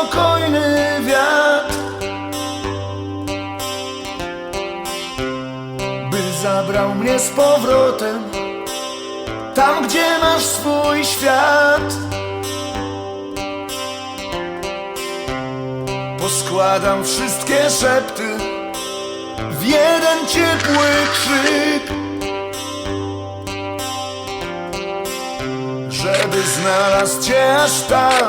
niespokojny wiatr By zabrał mnie z powrotem Tam, gdzie masz swój świat. Poskładam wszystkie szepty W jeden ciepły krzyk Żeby znalazł cię aż tam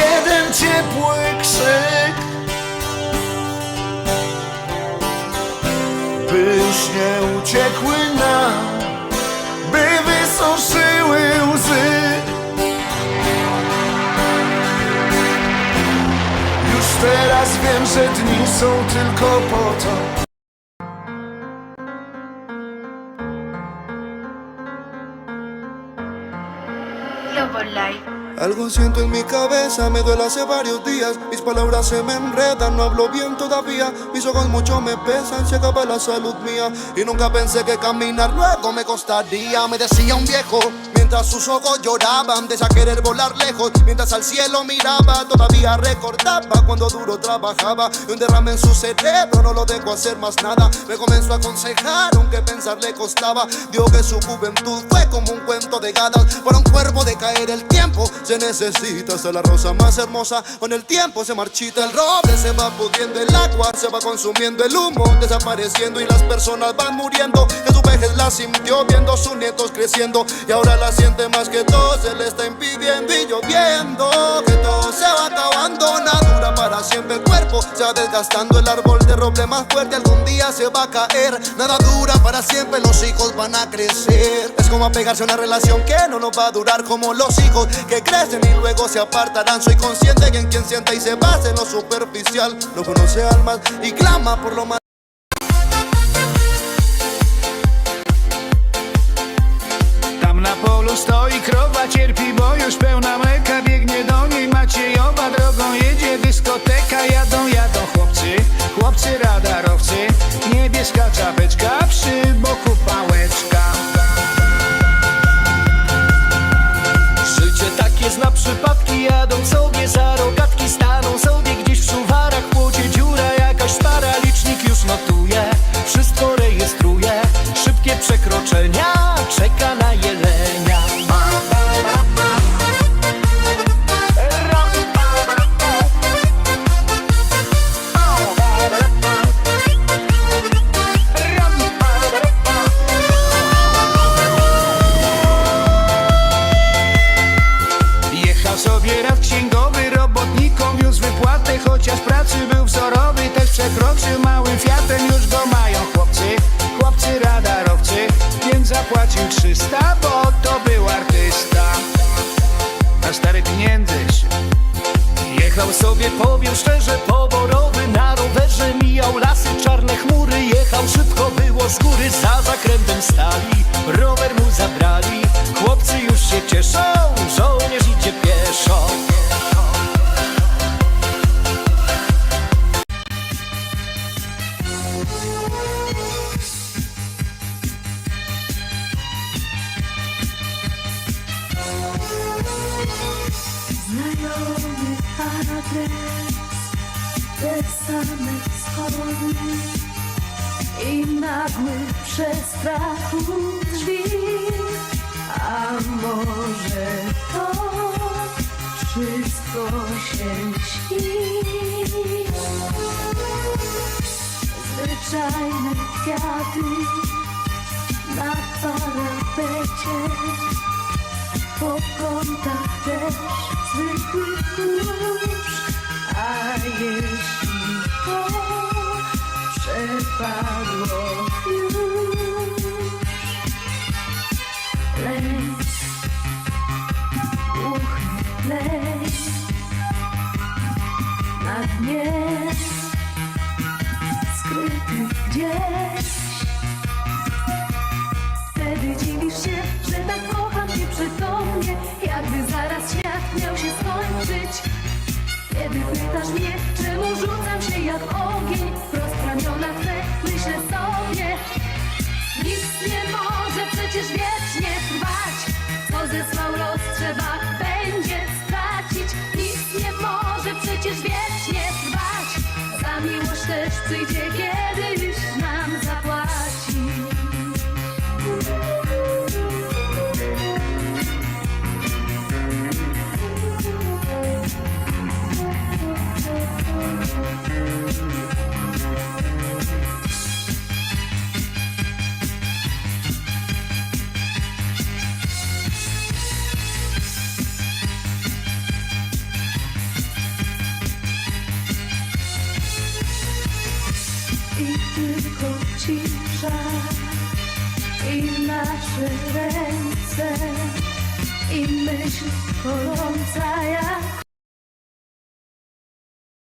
jeden ciepły krzyk. By już nie uciekły nam, by wysuszyły łzy. Już teraz wiem, że dni są tylko po to. Life. Algo siento en mi cabeza, me duele hace varios días. Mis palabras se me enredan, no hablo bien todavía. Mis ojos mucho me pesan, se acaba la salud mía. Y nunca pensé que caminar luego me costaría. Me decía un viejo, mientras sus ojos lloraban, de querer volar lejos. Mientras al cielo miraba, todavía recordaba cuando duro trabajaba. Y un derrame en su cerebro no lo dejó hacer más nada. Me comenzó a aconsejar, aunque pensar le costaba. Dijo que su juventud fue como un cuento de gadas. Para un cuervo de caer el tiempo se necesita hasta la rosa más hermosa. Con el tiempo se marchita el roble, se va pudiendo el agua, se va consumiendo el humo, desapareciendo y las personas van muriendo. Que su vejez la sintió viendo sus nietos creciendo y ahora la siente más que todo se le está impidiendo y lloviendo. Que todo se va acabando, nada dura para siempre el cuerpo se va desgastando el árbol de roble más fuerte algún día se va a caer. Nada dura para siempre, los hijos van a crecer. Es como apegarse a una relación que no nos va a durar como los hijos que crecen y luego se apartarán. Soy consciente que en quien sienta y se basa en lo superficial no conoce almas y clama por lo más. Stoi krowa, cierpi, bo już pełna mleka. Biegnie do niej Maciejowa, drogą jedzie dyskoteka. Jadą, jadą chłopcy, chłopcy radarowcy. Niebieska czapeczka, przy boku pałeczka. Życie takie zna przypadki Jadą sobie za rogatki Staną sobie gdzieś w szuwarach. W płocie dziura jakaś stara Licznik już notuje. Wszystko rejestruje Szybkie przekroczenia małym Fiatem Już go mają chłopcy, chłopcy radarowcy Więc zapłacił 300, bo to był artysta. Na stare pieniędzy Jechał sobie, powiem szczerze, poborowy Znajomy adres, te same schody i nagły przestrachu drzwi. A może to wszystko się śni Zwyczajne kwiaty na parapecie Po kątach też zwykły kurz A jeśli to przepadło już Lęk, głuchy lęk Na dnie skryty gdzieś pytasz mnie, czemu rzucam się jak ogień? Wprost w ramiona twe myślę sobie. Nic nie może przecież wiecznie trwać. Co zesłał los trzeba będzie stracić. Nic nie może przecież wiecznie trwać. Za miłość też przyjdzie kiedyś I tylko cisza. I nasze ręce I myśl gorąca jak